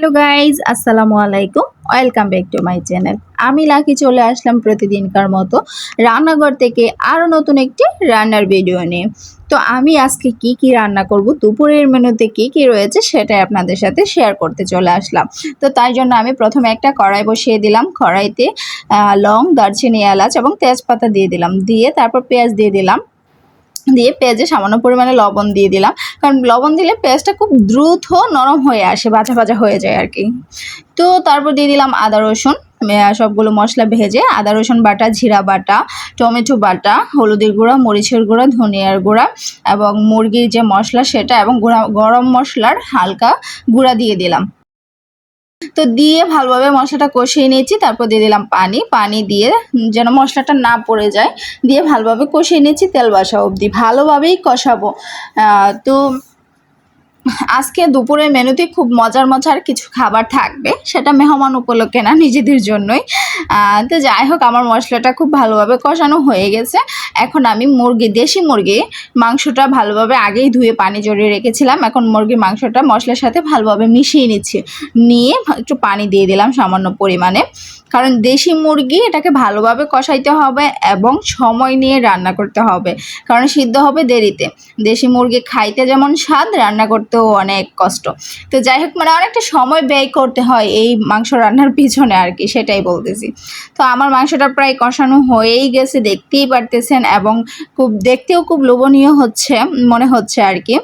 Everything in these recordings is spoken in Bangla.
হ্যালো গাইজ আসসালামু আলাইকুম welcome back to my channel আমি লাকি চলে আসলাম প্রতিদিনকার মতো রান্নাঘর থেকে আরও নতুন একটি রান্নার ভিডিও নিয়ে। তো আমি আজকে কি কি রান্না করব, দুপুরের মেনুতে কি কি রয়েছে সেটাই আপনাদের সাথে শেয়ার করতে চলে আসলাম। তো তাই জন্য আমি প্রথমে একটা কড়াই বসিয়ে দিলাম। কড়াইতে লং, দারচিনি, এলাচ এবং তেজপাতা দিয়ে দিলাম। দিয়ে তারপর পেঁয়াজ দিয়ে দিলাম। দিয়ে পেঁয়াজে সামান্য পরিমাণে লবণ দিয়ে দিলাম। কারণ লবণ দিলে পেঁয়াজটা খুব দ্রুত নরম হয়ে আসে ভাজা ভাজা হয়ে যায় আর কি। তো তারপর দিয়ে দিলাম আদা, রসুন। সবগুলো মশলা ভেজে আদা, রসুন বাটা, জিরা বাটা, টমেটো বাটা, হলুদের গুঁড়া, মরিচের গুঁড়া, ধনিয়ার গুঁড়া এবং মুরগির যে মশলা সেটা এবং গুঁড়া, গরম মশলার হালকা গুঁড়া দিয়ে দিলাম। তো দিয়ে ভালোভাবে মশলাটা কষিয়ে নিয়েছি, তারপর দিয়ে দিলাম পানি। পানি দিয়ে যেন মশলাটা না পড়ে যায়, দিয়ে ভালোভাবে কষিয়ে নিয়েছি তেল বাসা অবধি। ভালোভাবেই কষাবো। তো আজকে দুপুরের মেনুতে খুব মজার মজার কিছু খাবার থাকবে, সেটা মেহমান উপলক্ষে না, নিজেদের জন্যই। তো যাই হোক, আমার মশলাটা খুব ভালোভাবে কষানো হয়ে গেছে। এখন আমি মুরগি, দেশি মুরগি, মাংসটা ভালোভাবে আগেই ধুয়ে পানি জড়িয়ে রেখেছিলাম। এখন মুরগির মাংসটা মশলার সাথে ভালোভাবে মিশিয়ে নিচ্ছি। নিয়ে একটু পানি দিয়ে দিলাম সামান্য পরিমাণে। কারণ দেশি মুরগি এটাকে ভালোভাবে কষাইতে হবে এবং সময় নিয়ে রান্না করতে হবে। কারণ সিদ্ধ হবে দেরিতে। দেশি মুরগি খাইতে যেমন স্বাদ, রান্না করতেও অনেক কষ্ট। তো যাই হোক মানে অনেকটা সময় ব্যয় করতে হয় এই মাংস রান্নার পিছনে আর কি, সেটাই বলতেছি। তো আমার মাংসটা প্রায় কষানো হয়েই গেছে, দেখতেই পারতেছেন। এবং খুব দেখতেও খুব লোভনীয় হচ্ছে, মনে হচ্ছে আর কি।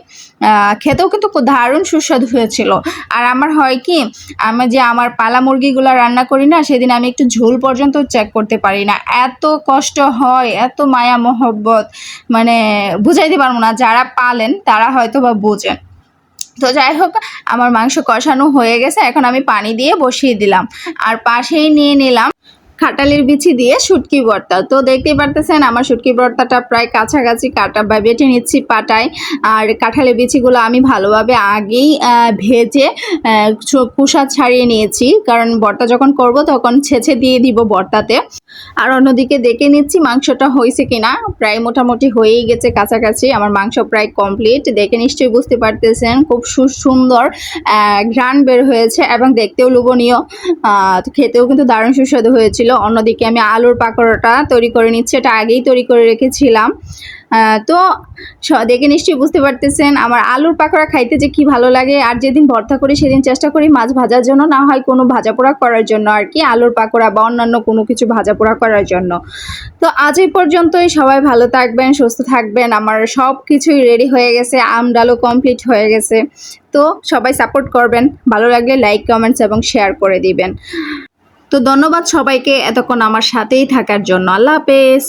খেতেও কিন্তু খুব দারুণ সুস্বাদু হয়েছিল। আর আমার হয় কি, আমি যে আমার পালা মুরগিগুলো রান্না করি না, সেদিন আমি একটু ঝোল পর্যন্ত চেক করতে পারি না। এত কষ্ট হয়, এত মায়া মহব্বত মানে বুঝাইতে পারব না, যারা পালেন তারা হয়তো বা বোঝেন। তো যাই হোক, আমার মাংস কষানো হয়ে গেছে, এখন আমি পানি দিয়ে বসিয়ে দিলাম। আর পাশেই নিয়ে নিলাম খাটালির বিচি দিয়ে শুটকি ভর্তা। তো দেখতেই পারতেছেন, আমার শুটকি ভর্তাটা প্রায় কাছাকাছি কাটা বা বেটে নিচ্ছি পাটায়। আর কাঁঠালের বিছিগুলো আমি ভালোভাবে আগেই ভেজে কুসা ছাড়িয়ে নিয়েছি। কারণ ভর্তা যখন করব তখন ছেঁচে দিয়ে দিব ভর্তাতে। আর অন্যদিকে দেখে নিচ্ছি মাংসটা হয়েছে কিনা। প্রায় মোটামুটি হয়েই গেছে কাছাকাছি। আমার মাংস প্রায় কমপ্লিট দেখে নিশ্চয়ই বুঝতে পারতেছেন খুব সুন্দর ঘ্রাণ বের হয়েছে এবং দেখতেও লোভনীয়। খেতেও কিন্তু দারুণ সুস্বাদু হয়েছিল। অন্যদিকে আমি আলুর পাকোড়াটা তৈরি করে নিচ্ছি। এটা আগেই তৈরি করে রেখেছিলাম। তো দেখে নিশ্চয়ই বুঝতে পারতেছেন আমার আলুর পাকোড়া খাইতে যে কি ভালো লাগে। আর যেদিন ভর্তা করি, সেদিন চেষ্টা করি মাছ ভাজার জন্য, না হয় কোনো ভাজা পোড়া করার জন্য আর কি, আলুর পাকোড়া বা অন্যান্য কোনো কিছু ভাজা পোড়া করার জন্য। তো আজ এই পর্যন্তই, সবাই ভালো থাকবেন, সুস্থ থাকবেন, আমার সব কিছুই রেডি হয়ে গেছে, আম ডালও কমপ্লিট হয়ে গেছে। তো সবাই সাপোর্ট করবেন, ভালো লাগলে লাইক কমেন্টস এবং শেয়ার করে দিবেন। তো ধন্যবাদ সবাইকে, এতক্ষণ আমার সাথেই থাকার জন্য। আল্লাহ হাফেজ।